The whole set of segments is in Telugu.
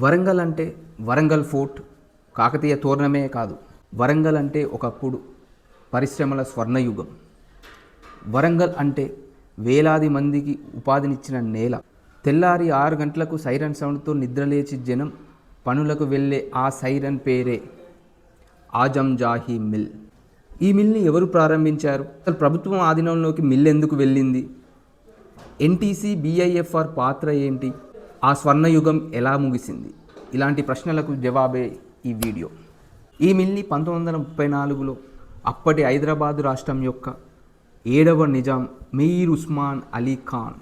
వరంగల్ అంటే వరంగల్ ఫోర్ట్ కాకతీయ తోరణమే కాదు. వరంగల్ అంటే ఒకప్పుడు పరిశ్రమల స్వర్ణయుగం. వరంగల్ అంటే వేలాది మందికి ఉపాధినిచ్చిన నేల. తెల్లారి ఆరు గంటలకు సైరన్ సౌండ్తో నిద్రలేచి జనం పనులకు వెళ్ళే ఆ సైరన్ పేరే ఆజం జాహీ మిల్. ఈ మిల్ని ఎవరు ప్రారంభించారు? అసలు ప్రభుత్వం ఆధీనంలోకి మిల్ ఎందుకు వెళ్ళింది? ఎన్టీసీ బీఐఎఫ్ఆర్ పాత్ర ఏంటి? ఆ స్వర్ణయుగం ఎలా ముగిసింది? ఇలాంటి ప్రశ్నలకు జవాబే ఈ వీడియో. ఈ మిల్ని పంతొమ్మిది వందల ముప్పై నాలుగులో అప్పటి హైదరాబాదు రాష్ట్రం యొక్క ఏడవ నిజాం మీర్ ఉస్మాన్ అలీ ఖాన్.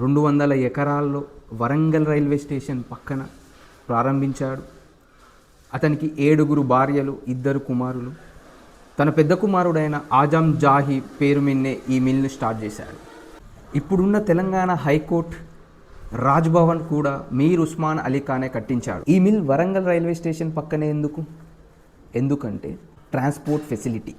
రెండు వందల ఎకరాల్లో వరంగల్ రైల్వే స్టేషన్ పక్కన ప్రారంభించాడు. అతనికి ఏడుగురు భార్యలు ఇద్దరు కుమారులు. తన పెద్ద కుమారుడైన ఆజం జాహీ పేరు మిన్నే ఈ మిల్ని స్టార్ట్ చేశాడు. ఇప్పుడున్న తెలంగాణ హైకోర్టు రాజ్భవన్ కూడా మీర్ ఉస్మాన్ అలీ ఖానే కట్టించాడు. ఈ మిల్ వరంగల్ రైల్వే స్టేషన్ పక్కనే ఎందుకు? ఎందుకంటే ట్రాన్స్పోర్ట్ ఫెసిలిటీ.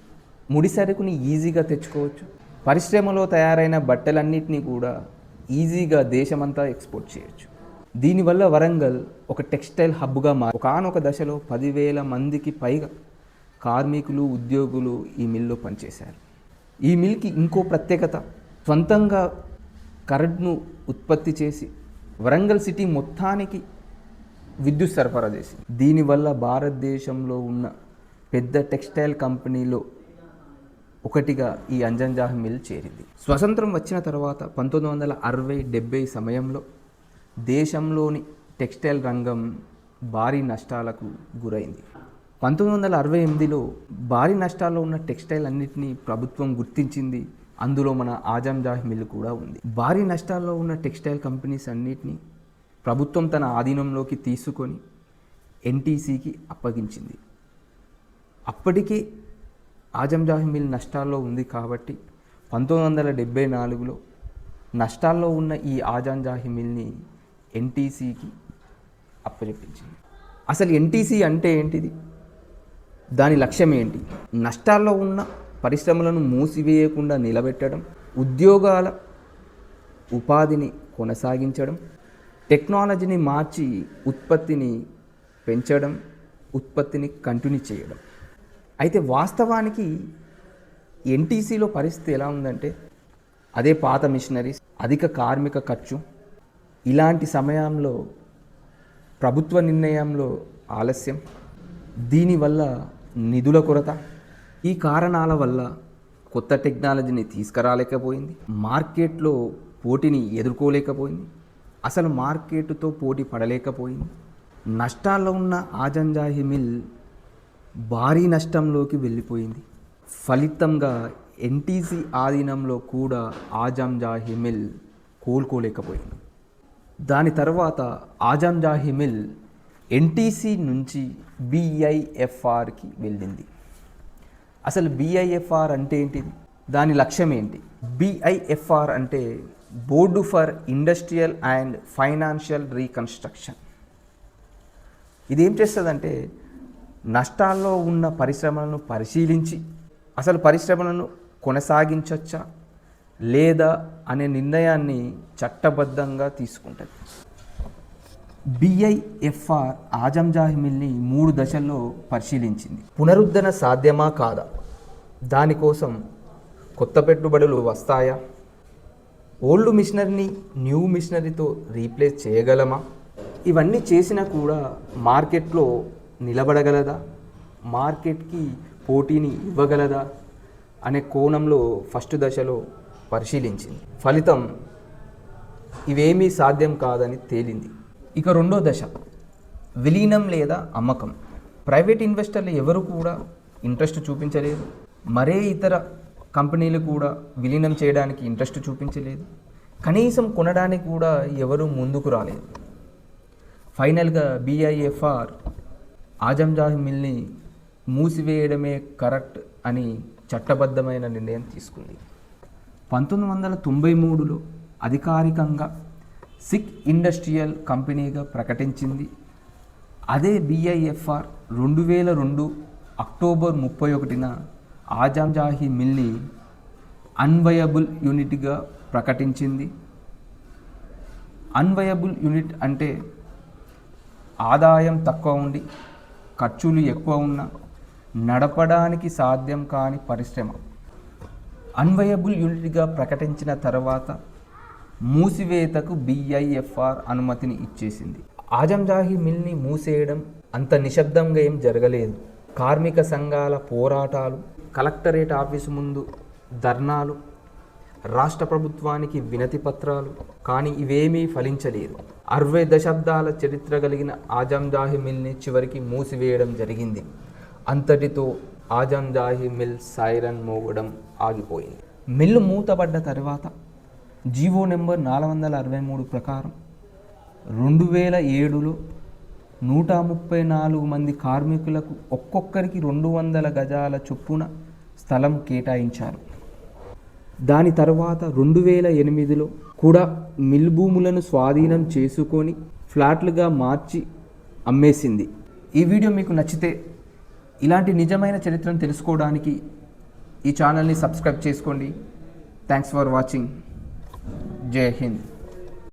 ముడి సరుకుని ఈజీగా తెచ్చుకోవచ్చు. పరిశ్రమలో తయారైన బట్టలన్నింటినీ కూడా ఈజీగా దేశమంతా ఎక్స్పోర్ట్ చేయొచ్చు. దీనివల్ల వరంగల్ ఒక టెక్స్టైల్ హబ్గా మారి ఒకనొక దశలో పదివేల మందికి పైగా కార్మికులు ఉద్యోగులు ఈ మిల్లో పనిచేశారు. ఈ మిల్కి ఇంకో ప్రత్యేకత. సొంతంగా కరెంట్ను ఉత్పత్తి చేసి వరంగల్ సిటీ మొత్తానికి విద్యుత్ సరఫరా చేసింది. దీనివల్ల భారతదేశంలో ఉన్న పెద్ద టెక్స్టైల్ కంపెనీలో ఒకటిగా ఈ అంజన్జాహ్ మిల్ చేరింది. స్వతంత్రం వచ్చిన తర్వాత పంతొమ్మిది వందల అరవై డెబ్బై సమయంలో దేశంలోని టెక్స్టైల్ రంగం భారీ నష్టాలకు గురైంది. పంతొమ్మిది వందల అరవై ఎనిమిదిలో భారీ నష్టాల్లో ఉన్న టెక్స్టైల్ అన్నింటినీ ప్రభుత్వం గుర్తించింది. అందులో మన ఆజంజాహ్ మిల్ కూడా ఉంది. భారీ నష్టాల్లో ఉన్న టెక్స్టైల్ కంపెనీస్ అన్నిటినీ ప్రభుత్వం తన ఆధీనంలోకి తీసుకొని ఎన్టీసీకి అప్పగించింది. అప్పటికే ఆజంజాహి మిల్ నష్టాల్లో ఉంది కాబట్టి పంతొమ్మిది వందల డెబ్బై నాలుగులో నష్టాల్లో ఉన్న ఈ ఆజంజాహి మిల్ని ఎన్టీసీకి అప్పచెప్పించింది. అసలు ఎన్టీసీ అంటే ఏంటిది? దాని లక్ష్యం ఏంటి? నష్టాల్లో ఉన్న పరిశ్రమలను మూసివేయకుండా నిలబెట్టడం ఉద్యోగాల ఉపాధిని కొనసాగించడం టెక్నాలజీని మార్చి ఉత్పత్తిని పెంచడం ఉత్పత్తిని కంటిన్యూ చేయడం. అయితే వాస్తవానికి ఎన్టీసీలో పరిస్థితి ఎలా ఉందంటే అదే పాత మిషనరీస్ అధిక కార్మిక ఖర్చు ఇలాంటి సమయంలో ప్రభుత్వ నిర్ణయంలో ఆలస్యం దీనివల్ల నిధుల కొరత ఈ కారణాల వల్ల కొత్త టెక్నాలజీని తీసుకురాలేకపోయింది. మార్కెట్లో పోటీని ఎదుర్కోలేకపోయింది. అసలు మార్కెట్తో పోటీ పడలేకపోయింది. నష్టాల్లో ఉన్న ఆజంజాహి మిల్ భారీ నష్టంలోకి వెళ్ళిపోయింది. ఫలితంగా ఎన్టీసీ ఆధీనంలో కూడా ఆజంజాహి మిల్ కోలుకోలేకపోయింది. దాని తర్వాత ఆజంజాహి మిల్ ఎన్టీసీ నుంచి బిఐఎఫ్ఆర్కి వెళ్ళింది. అసలు బిఐఎఫ్ఆర్ అంటే ఏంటిది? దాని లక్ష్యం ఏంటి? బిఐఎఫ్ఆర్ అంటే board for industrial and financial reconstruction. ఇది ఏం చేస్తుందంటే నష్టాల్లో ఉన్న పరిశ్రమలను పరిశీలించి అసలు పరిశ్రమలను కొనసాగించవచ్చా లేదా అనే నిర్ణయాన్ని చట్టబద్ధంగా తీసుకుంటుంది. బిఐఎఫ్ఆర్ ఆజంజాహిమిల్ని మూడు దశల్లో పరిశీలించింది. పునరుద్ధరణ సాధ్యమా కాదా? దానికోసం కొత్త పెట్టుబడులు వస్తాయా? ఓల్డ్ మిషనరీని న్యూ మిషనరీతో రీప్లేస్ చేయగలమా? ఇవన్నీ చేసినా కూడా మార్కెట్లో నిలబడగలదా? మార్కెట్కి పోటీని ఇవ్వగలదా? అనే కోణంలో ఫస్ట్ దశలో పరిశీలించింది. ఫలితం ఇవేమీ సాధ్యం కాదని తేలింది. ఇక రెండో దశ విలీనం లేదా అమ్మకం. ప్రైవేట్ ఇన్వెస్టర్లు ఎవరు కూడా ఇంట్రెస్ట్ చూపించలేదు. మరే ఇతర కంపెనీలు కూడా విలీనం చేయడానికి ఇంట్రెస్ట్ చూపించలేదు. కనీసం కొనడానికి కూడా ఎవరు ముందుకు రాలేదు. ఫైనల్గా బిఐఎఫ్ఆర్ ఆజంజాహి మిల్ని మూసివేయడమే కరెక్ట్ అని చట్టబద్ధమైన నిర్ణయం తీసుకుంది. పంతొమ్మిది వందల తొంభై మూడులో అధికారికంగా సిక్ ఇండస్ట్రియల్ కంపెనీగా ప్రకటించింది. అదే బిఐఎఫ్ఆర్ రెండు వేల రెండు అక్టోబర్ ముప్పై ఒకటిన ఆజాంజాహి మిల్ని అన్వయబుల్ యూనిట్గా ప్రకటించింది. అన్వయబుల్ యూనిట్ అంటే ఆదాయం తక్కువ ఉండి ఖర్చులు ఎక్కువ ఉన్న నడపడానికి సాధ్యం కాని పరిశ్రమ. అన్వయబుల్ యూనిట్గా ప్రకటించిన తర్వాత మూసివేతకు బిఐఎఫ్ఆర్ అనుమతిని ఇచ్చేసింది. ఆజంజాహి మిల్ని మూసేయడం అంత నిశ్శబ్దంగా ఏం జరగలేదు. కార్మిక సంఘాల పోరాటాలు కలెక్టరేట్ ఆఫీసు ముందు ధర్నాలు రాష్ట్ర ప్రభుత్వానికి వినతి పత్రాలు కానీ ఇవేమీ ఫలించలేదు. అరవై దశాబ్దాల చరిత్ర కలిగిన ఆజంజాహి మిల్ని చివరికి మూసివేయడం జరిగింది. అంతటితో ఆజంజాహి మిల్ సైరన్ మోగడం ఆగిపోయింది. మిల్లు మూతపడ్డ తర్వాత జీవో నెంబర్ నాలుగు వందల అరవై మూడు ప్రకారం రెండు వేల ఏడులో నూట ముప్పై నాలుగు మంది కార్మికులకు ఒక్కొక్కరికి రెండు వందల గజాల చొప్పున స్థలం కేటాయించారు. దాని తర్వాత రెండు వేల ఎనిమిదిలో కూడా మిల్ భూములను స్వాధీనం చేసుకొని ఫ్లాట్లుగా మార్చి అమ్మేసింది. ఈ వీడియో మీకు నచ్చితే ఇలాంటి నిజమైన చరిత్రను తెలుసుకోవడానికి ఈ ఛానల్ని సబ్స్క్రైబ్ చేసుకోండి. థ్యాంక్స్ ఫర్ వాచింగ్ জয় হিন্দ